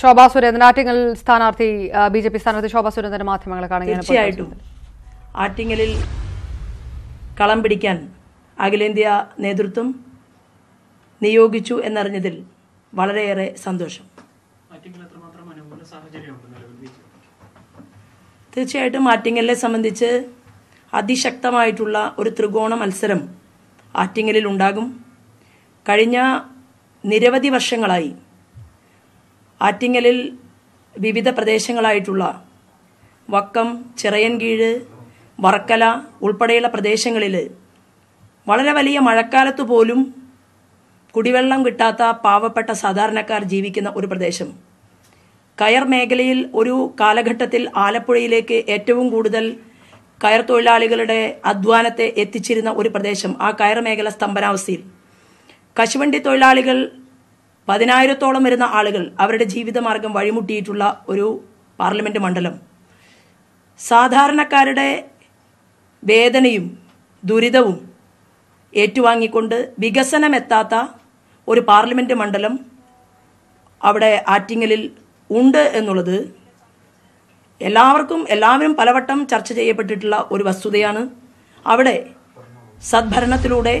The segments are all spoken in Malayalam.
ശോഭാ സുരേന്ദ്രൻ ആറ്റിങ്ങൽ സ്ഥാനാർത്ഥി ബി ജെ പി സ്ഥാനാർത്ഥി ശോഭാ സുരേന്ദ്രൻ മാധ്യമങ്ങളെ കാണുകയാണ് തീർച്ചയായിട്ടും. ആറ്റിങ്ങലിൽ കളം പിടിക്കാൻ അഖിലേന്ത്യാ നേതൃത്വം നിയോഗിച്ചു എന്നറിഞ്ഞതിൽ വളരെയേറെ സന്തോഷം. തീർച്ചയായിട്ടും ആറ്റിങ്ങലിനെ സംബന്ധിച്ച് അതിശക്തമായിട്ടുള്ള ഒരു ത്രികോണ മത്സരം ആറ്റിങ്ങലിൽ ഉണ്ടാകും. കഴിഞ്ഞ നിരവധി വർഷങ്ങളായി ആറ്റിങ്ങലിൽ വിവിധ പ്രദേശങ്ങളായിട്ടുള്ള വക്കം ചിറയൻകീഴ് വർക്കല ഉൾപ്പെടെയുള്ള പ്രദേശങ്ങളിൽ വളരെ വലിയ മഴക്കാലത്ത് പോലും കുടിവെള്ളം കിട്ടാത്ത പാവപ്പെട്ട സാധാരണക്കാർ ജീവിക്കുന്ന ഒരു പ്രദേശം. കയർ മേഖലയിൽ ഒരു കാലഘട്ടത്തിൽ ആലപ്പുഴയിലേക്ക് ഏറ്റവും കൂടുതൽ കയർ തൊഴിലാളികളുടെ അധ്വാനത്തെ എത്തിച്ചിരുന്ന ഒരു പ്രദേശം ആ കയർ മേഖല സ്തംഭനാവസ്ഥയിൽ. കശുവണ്ടി തൊഴിലാളികൾ പതിനായിരത്തോളം വരുന്ന ആളുകൾ അവരുടെ ജീവിതമാർഗം വഴിമുട്ടിയിട്ടുള്ള ഒരു പാർലമെന്റ് മണ്ഡലം. സാധാരണക്കാരുടെ വേദനയും ദുരിതവും ഏറ്റുവാങ്ങിക്കൊണ്ട് വികസനമെത്താത്ത ഒരു പാർലമെന്റ് മണ്ഡലം അവിടെ ആറ്റിങ്ങലിൽ ഉണ്ട് എന്നുള്ളത് എല്ലാവർക്കും എല്ലാവരും പലവട്ടം ചർച്ച ചെയ്യപ്പെട്ടിട്ടുള്ള ഒരു വസ്തുതയാണ്. അവിടെ സദ്ഭരണത്തിലൂടെ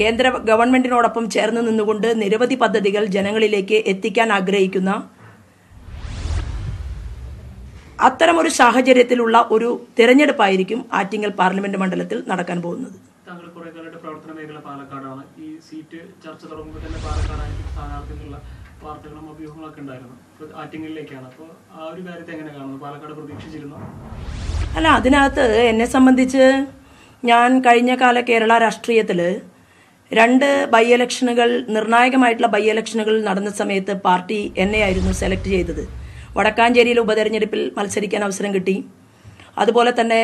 കേന്ദ്ര ഗവൺമെന്റിനോടൊപ്പം ചേർന്ന് നിന്നുകൊണ്ട് നിരവധി പദ്ധതികൾ ജനങ്ങളിലേക്ക് എത്തിക്കാൻ ആഗ്രഹിക്കുന്ന അത്തരമൊരു സാഹചര്യത്തിലുള്ള ഒരു തിരഞ്ഞെടുപ്പായിരിക്കും ആറ്റിങ്ങൽ പാർലമെന്റ് മണ്ഡലത്തിൽ നടക്കാൻ പോകുന്നത്. താങ്കൾ കുറെ കാലമായിട്ട് പ്രവർത്തന മേഖല പാലക്കാടാണ്. ഈ സീറ്റ് ചർച്ച തുടങ്ങുമ്പോൾ തന്നെ പാലക്കാടായിരിക്കും സ്ഥാനാർത്ഥി എന്നുള്ള വാർത്തകളും അഭ്യൂഹങ്ങളൊക്കെ ഉണ്ടായിരുന്നു. ആറ്റിങ്ങലിലേക്കാണ്. അപ്പോൾ ആ ഒരു കാര്യത്തെ എങ്ങനെ കാണുന്നു? പാലക്കാട് പ്രതീക്ഷിച്ചിരുന്നു? അല്ല അതിനകത്ത് എന്നെ സംബന്ധിച്ച് ഞാൻ കഴിഞ്ഞ കാല കേരള രാഷ്ട്രീയത്തിൽ രണ്ട് ബൈ ഇലക്ഷനുകൾ നിർണായകമായിട്ടുള്ള ബൈ ഇലക്ഷനുകൾ നടന്ന സമയത്ത് പാർട്ടി എന്നെയായിരുന്നു സെലക്ട് ചെയ്തത്. വടക്കാഞ്ചേരിയിലെ ഉപതെരഞ്ഞെടുപ്പിൽ മത്സരിക്കാൻ അവസരം കിട്ടി. അതുപോലെ തന്നെ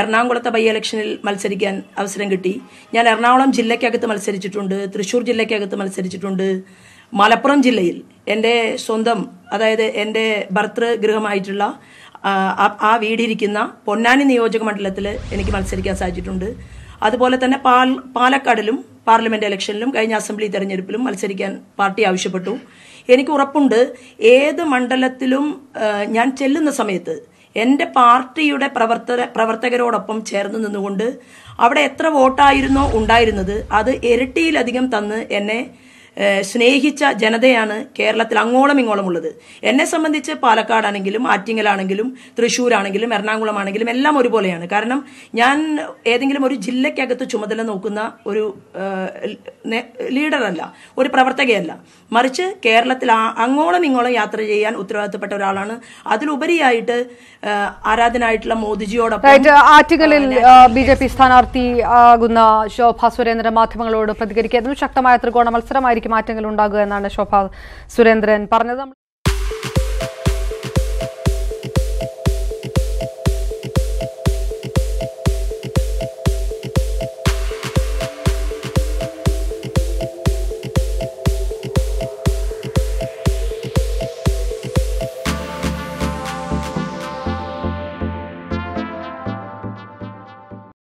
എറണാകുളത്തെ ബൈ ഇലക്ഷനിൽ മത്സരിക്കാൻ അവസരം കിട്ടി. ഞാൻ എറണാകുളം ജില്ലയ്ക്കകത്ത് മത്സരിച്ചിട്ടുണ്ട് തൃശ്ശൂർ ജില്ലയ്ക്കകത്ത് മത്സരിച്ചിട്ടുണ്ട്. മലപ്പുറം ജില്ലയിൽ എന്റെ സ്വന്തം അതായത് എന്റെ ഭർത്തൃഗൃഹമായിട്ടുള്ള ആ, വീടിരിക്കുന്ന പൊന്നാനി നിയോജക മണ്ഡലത്തിൽ എനിക്ക് മത്സരിക്കാൻ സാധിച്ചിട്ടുണ്ട്. അതുപോലെ തന്നെ പാൽ പാലക്കാടിലും പാർലമെന്റ് ഇലക്ഷനിലും കഴിഞ്ഞ അസംബ്ലി തെരഞ്ഞെടുപ്പിലും മത്സരിക്കാൻ പാർട്ടി ആവശ്യപ്പെട്ടു. എനിക്ക് ഉറപ്പുണ്ട് ഏത് മണ്ഡലത്തിലും ഞാൻ ചെല്ലുന്ന സമയത്ത് എന്റെ പാർട്ടിയുടെ പ്രവർത്തക പ്രവർത്തകരോടൊപ്പം ചേർന്ന് നിന്നുകൊണ്ട് അവിടെ എത്ര വോട്ടായിരുന്നോ ഉണ്ടായിരുന്നത് അത് ഇരട്ടിയിലധികം തന്ന് എന്നെ സ്നേഹിച്ച ജനതയാണ് കേരളത്തിൽ അങ്ങോളം ഇങ്ങോളം ഉള്ളത്. എന്നെ സംബന്ധിച്ച് പാലക്കാടാണെങ്കിലും ആറ്റിങ്ങലാണെങ്കിലും തൃശ്ശൂരാണെങ്കിലും എറണാകുളമാണെങ്കിലും എല്ലാം ഒരുപോലെയാണ്. കാരണം ഞാൻ ഏതെങ്കിലും ഒരു ജില്ലയ്ക്കകത്ത് ചുമതല നോക്കുന്ന ഒരു ലീഡറല്ല ഒരു പ്രവർത്തകയല്ല. മറിച്ച് കേരളത്തിൽ അങ്ങോളം ഇങ്ങോളം യാത്ര ചെയ്യാൻ ഉത്തരവാദിത്തപ്പെട്ട ഒരാളാണ്. അതിലുപരിയായിട്ട് ആരാധനായിട്ടുള്ള മോദിജിയോടൊപ്പം ആറ്റിങ്ങലിൽ ബി ജെ പി സ്ഥാനാർത്ഥി ആകുന്ന ശോഭ സുരേന്ദ്രൻ മാധ്യമങ്ങളോട് പ്രതികരിക്കുന്നു ശക്തമായ ത്രികോണ മത്സരമായിരിക്കും ആറ്റിങ്ങൽ ഉണ്ടാകുക എന്നാണ് ശോഭ സുരേന്ദ്രൻ പറഞ്ഞത്.